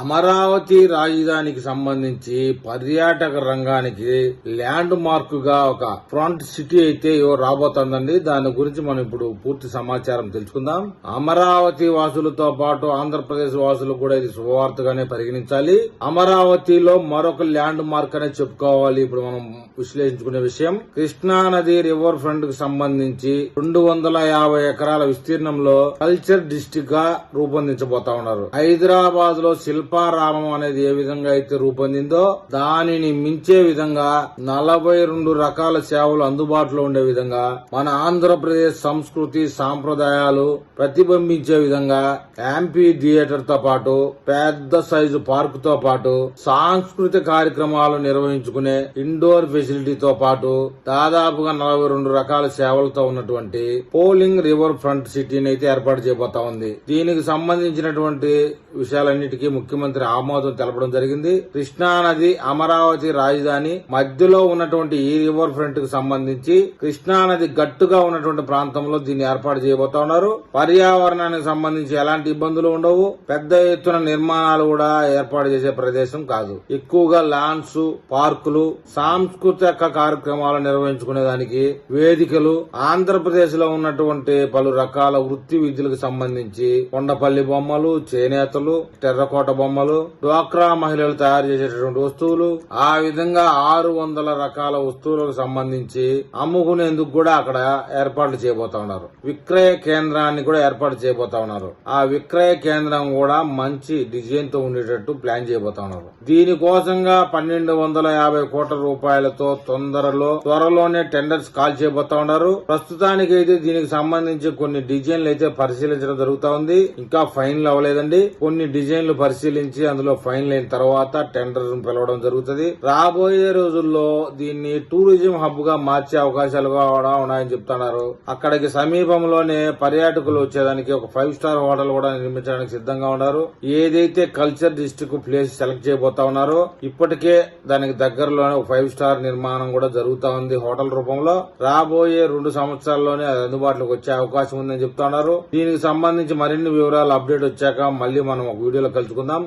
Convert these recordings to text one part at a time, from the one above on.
అమరావతి రాజధానికి సంబంధించి పర్యాటక రంగానికి ల్యాండ్ మార్క్గా ఒక ఫ్రంట్ సిటీ అయితే రాబోతుందండి రాబోతోందండి. దాని గురించి మనం ఇప్పుడు పూర్తి సమాచారం తెలుసుకుందాం. అమరావతి వాసులతో పాటు ఆంధ్రప్రదేశ్ వాసులు కూడా ఇది శుభవార్తగానే పరిగణించాలి. అమరావతిలో మరొక ల్యాండ్ మార్క్ అనే చెప్పుకోవాలి. ఇప్పుడు మనం విశ్లేషించుకునే విషయం. కృష్ణా నది రివర్ ఫ్రంట్కు సంబంధించి రెండు వందల యాభై ఎకరాల విస్తీర్ణంలో కల్చర్ డిస్టిక్గా రూపొందించబోతా ఉన్నారు. హైదరాబాద్లో శిల్పారామం అనేది ఏ విధంగా అయితే రూపొందిందో దానిని మించే విధంగా నలభై రెండు రకాల సేవలు అందుబాటులో ఉండే విధంగా మన ఆంధ్రప్రదేశ్ సంస్కృతి సాంప్రదాయాలు ప్రతిబింబించే విధంగా యాంపీ థియేటర్తో పాటు పెద్ద సైజు పార్క్తో పాటు సాంస్కృతిక కార్యక్రమాలు నిర్వహించుకునే ఇండోర్ ఫెసిలిటీతో పాటు దాదాపుగా నలభై రెండు రకాల సేవలతో ఉన్నటువంటి పోలింగ్ రివర్ ఫ్రంట్ సిటీని అయితే ఏర్పాటు చేయబోతా ఉంది. దీనికి సంబంధించినటువంటి విషయాలన్నిటికీ ముఖ్యమంత్రి ఆమోదం తెలపడం జరిగింది. కృష్ణానది అమరావతి రాజధాని మధ్యలో ఉన్నటువంటి ఈ రివర్ ఫ్రంట్కు సంబంధించి కృష్ణానది గట్టుగా ఉన్నటువంటి ప్రాంతంలో దీన్ని ఏర్పాటు చేయబోతా ఉన్నారు. పర్యావరణానికి సంబంధించి ఎలాంటి ఇబ్బందులు ఉండవు. పెద్ద ఎత్తున నిర్మాణాలు కూడా ఏర్పాటు చేసే ప్రదేశం కాదు. ఎక్కువగా ల్యాండ్స్ పార్కులు సాంస్కృతిక కార్యక్రమాలు నిర్వహించుకునే దానికి వేదికలు ఆంధ్రప్రదేశ్లో ఉన్నటువంటి పలు రకాల వృత్తి విద్యలకు సంబంధించి కొండపల్లి బొమ్మలు చేనేతలు టెర్రకోట బొమ్మలు బొమ్మలు డ్వాక్రా మహిళలు తయారు చేసేటటువంటి వస్తువులు ఆ విధంగా ఆరు వందల రకాల వస్తువులకు సంబంధించి అమ్ముకునేందుకు కూడా అక్కడ ఏర్పాట్లు చేయబోతా ఉన్నారు. విక్రయ కేంద్రాన్ని కూడా ఏర్పాటు చేయబోతా ఉన్నారు. ఆ విక్రయ కేంద్రం కూడా మంచి డిజైన్తో ఉండేటట్టు ప్లాన్ చేయబోతా ఉన్నారు. దీనికోసంగా పన్నెండు వందల యాభై కోట్ల రూపాయలతో తొందరలో త్వరలోనే టెండర్స్ కాల్ చేయబోతా ఉన్నారు. ప్రస్తుతానికి అయితే దీనికి సంబంధించి కొన్ని డిజైన్లు అయితే పరిశీలించడం జరుగుతా ఉంది. ఇంకా ఫైనల్ అవ్వలేదండి. కొన్ని డిజైన్లు పరిశీలి పరిశీలించి అందులో ఫైనల్ అయిన తర్వాత టెండర్ పిలవడం జరుగుతుంది. రాబోయే రోజుల్లో దీన్ని టూరిజం హబ్గా మార్చే అవకాశాలు కూడా ఉన్నాయని చెప్తున్నారు. అక్కడికి సమీపంలోనే పర్యాటకులు వచ్చేదానికి ఒక ఫైవ్ స్టార్ హోటల్ కూడా నిర్మించడానికి సిద్ధంగా ఉన్నారు. ఏదైతే కల్చర్ డిస్టిక్ ప్లేస్ సెలెక్ట్ చేయబోతా ఉన్నారో ఇప్పటికే దానికి దగ్గరలోనే ఒక ఫైవ్ స్టార్ నిర్మాణం కూడా జరుగుతా ఉంది హోటల్ రూపంలో. రాబోయే రెండు సంవత్సరాల్లోనే అది అందుబాటులోకి వచ్చే అవకాశం ఉందని చెప్తున్నారు. దీనికి సంబంధించి మరిన్ని వివరాలు అప్డేట్ వచ్చాక మళ్ళీ మనం ఒక వీడియోలో కలుసుకుందాం.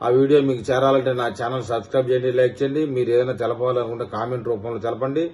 ఆ వీడియో మీకు చేరాలంటే నా ఛానల్ సబ్స్క్రైబ్ చేయండి లైక్ చేయండి. మీరు ఏదైనా తెలపాలనుకుంటే కామెంట్ రూపంలో తెలపండి.